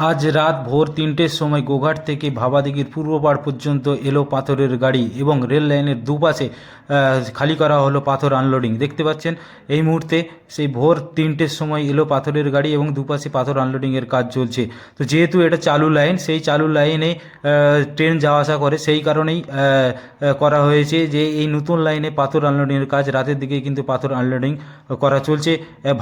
আজ রাত ভোর তিনটের সময় গোঘাট থেকে ভাবাদিঘির পূর্ব পাড় পর্যন্ত এলো পাথরের গাড়ি এবং রেল লাইনের দুপাশে খালি করা হলো পাথর আনলোডিং দেখতে পাচ্ছেন, এই মুহূর্তে সেই ভোর তিনটের সময় এলো পাথরের গাড়ি এবং দুপাশে পাথর আনলোডিংয়ের কাজ চলছে। তো যেহেতু এটা চালু লাইন, সেই চালু লাইনে ট্রেন যাওয়া আসা করে, সেই কারণেই করা হয়েছে যে এই নতুন লাইনে পাথর আনলোডিংয়ের কাজ, রাতের দিকে কিন্তু পাথর আনলোডিং করা চলছে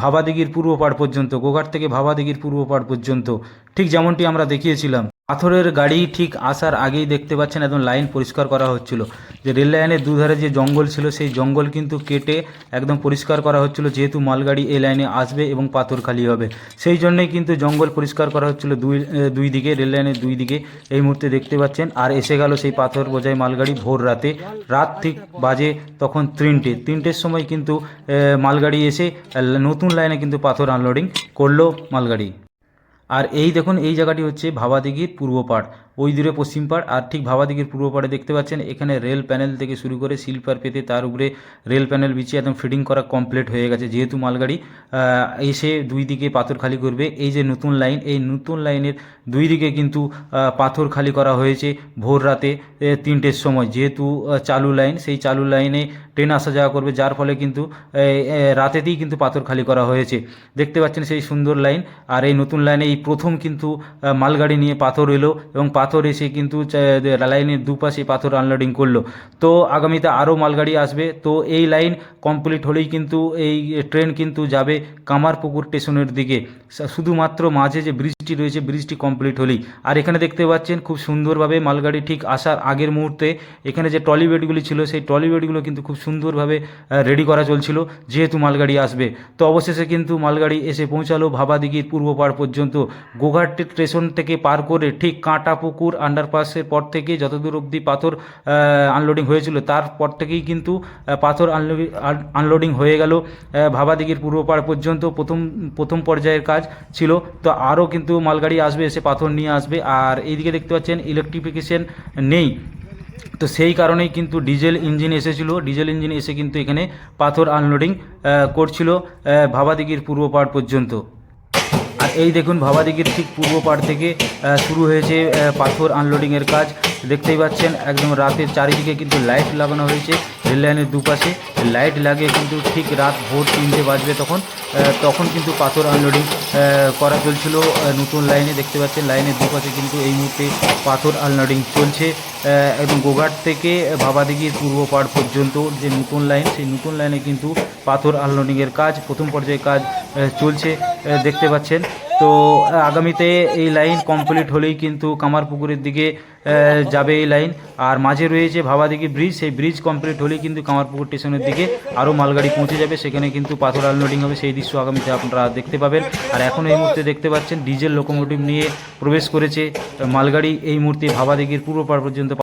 ভাবাদিঘির পূর্ব পাড় পর্যন্ত, গোঘাট থেকে ভাবাদিঘির পূর্ব পাড় পর্যন্ত। ঠিক যেমনটি আমরা দেখিয়েছিলাম। পাথরের গাড়ি ঠিক আসার আগেই দেখতে পাচ্ছেন একদম লাইন পরিষ্কার করা হচ্ছিল। যে রেল লাইনের দুধারে যে জঙ্গল ছিল, সেই জঙ্গল কিন্তু কেটে একদম পরিষ্কার করা হচ্ছিল, যেহেতু মালগাড়ি এই লাইনে আসবে এবং পাথর খালি হবে। সেই জন্যই কিন্তু জঙ্গল পরিষ্কার করা হচ্ছিল দুই দুই দিকে, রেল লাইনের দুই দিকে। এই মুহূর্তে দেখতে পাচ্ছেন, আর এসে গেল সেই পাথর বোঝাই মালগাড়ি ভোর রাতে। রাত ঠিক বাজে তখন তিনটে। তিনটের সময় কিন্তু মালগাড়ি এসে নতুন লাইনে কিন্তু পাথর আনলোডিং করল মালগাড়ি। আর এই দেখুন এই জায়গাটি হচ্ছে ভাবাদিঘির পূর্ব পাড়। ওই দূরে পশ্চিম পাড় আর ঠিক ভাবাদিঘির পূর্ব পাড়ে দেখতে পাচ্ছেন। এখানে রেল প্যানেল থেকে শুরু করে স্লিপার পেতে তার উপরে রেল প্যানেল বিছিয়ে একদম ফিটিং করা কমপ্লিট হয়ে গেছে। যেহেতু মালগাড়ি এসে দুই দিকে পাথর খালি করবে, এই যে নতুন লাইন, এই নতুন লাইনের দুই দিকে কিন্তু পাথর খালি করা হয়েছে ভোর রাতে তিনটের সময়। যেহেতু চালু লাইন, সেই চালু লাইনে ট্রেন আসা যাওয়া করবে, যার ফলে কিন্তু রাতেতেই কিন্তু পাথর খালি করা হয়েছে। দেখতে পাচ্ছেন সেই সুন্দর লাইন, আর এই নতুন লাইনে এই প্রথম কিন্তু মালগাড়ি নিয়ে পাথর এলো এবং পাথর এসে কিন্তু লাইনের দুপাশে পাথর আনলোডিং করল। তো আগামীতে আরও মালগাড়ি আসবে। তো এই লাইন কমপ্লিট হলেই কিন্তু এই ট্রেন কিন্তু যাবে কামারপুকুর স্টেশনের দিকে। শুধুমাত্র মাঝে যে ব্রিজটি রয়েছে ব্রিজটি কমপ্লিট হলেই। আর এখানে দেখতে পাচ্ছেন, খুব সুন্দরভাবে মালগাড়ি ঠিক আসার আগের মুহূর্তে এখানে যে ট্রলি বেডগুলি ছিল, সেই ট্রলি বেডগুলো কিন্তু খুব সুন্দরভাবে রেডি করা চলছিল, যেহেতু মালগাড়ি আসবে। তো অবশেষে কিন্তু মালগাড়ি এসে পৌঁছালো ভাবাদিঘির পূর্ব পাড় পর্যন্ত। গোঘাট স্টেশন থেকে পার করে ঠিক কাঁটাপুকুর আন্ডারপাসের পর থেকে যতদূর অবধি পাথর আনলোডিং হয়েছিল তারপর থেকেই কিন্তু পাথর আনলোডিং হয়ে গেল। পূর্ব পাড় পর্যন্ত প্রথম প্রথম পর্যায়ের কাজ ছিল। তো আরও কিন্তু মালগাড়ি আসবে এসে পাথর নিয়ে আসবে। আর এইদিকে দেখতে পাচ্ছেন ইলেকট্রিফিকেশন নেই। তো সেই কারণেই কিন্তু ডিজেল ইঞ্জিন এসেছিল। ডিজেল ইঞ্জিন এসে কিন্তু এখানে পাথর আনলোডিং করছিল আহ, ভাবাদিঘির পূর্ব পাড় পর্যন্ত। এই দেখুন ভাবাদিঘির ঠিক পূর্ব পাড় থেকে শুরু হয়েছে পাথর আনলোডিংয়ের কাজ। দেখতেই পাচ্ছেন, একদম রাতের চারিদিকে কিন্তু লাইট লাগানো হয়েছে রেল লাইনের দুপাশে। লাইট লাগিয়ে কিন্তু ঠিক রাত ভোর তিনটে বাজবে তখন তখন কিন্তু পাথর আনলোডিং করা চলছিল নতুন লাইনে দেখতে পাচ্ছেন লাইনের দুপাশে কিন্তু এই মুহূর্তে পাথর আনলোডিং চলছে একদম গোঘাট থেকে ভাবাদিঘির পূর্ব পাড় পর্যন্ত যে নতুন লাইন সেই নতুন লাইনে কিন্তু পাথর আনলোডিংয়ের কাজ, প্রথম পর্যায়ে কাজ চলছে দেখতে পাচ্ছেন। তো আগামীতে এই লাইন কমপ্লিট হলেই কিন্তু কামারপুকুরের দিকে যাবে এই লাইন। আর মাঝে রয়েছে ভাবাদিঘি ব্রিজ, সেই ব্রিজ কমপ্লিট হলেই কিন্তু কামারপুকুর স্টেশনের দিকে আরও মালগাড়ি পৌঁছে যাবে। সেখানে কিন্তু পাথর আনলোডিং হবে, সেই দৃশ্য আগামীতে আপনারা দেখতে পাবেন। আর এখন এই মুহূর্তে দেখতে পাচ্ছেন, ডিজেল লোকোমোটিভ নিয়ে প্রবেশ করেছে মালগাড়ি। এই মুহূর্তে ভাবাদিঘির পূর্ব পাড় পর্যন্ত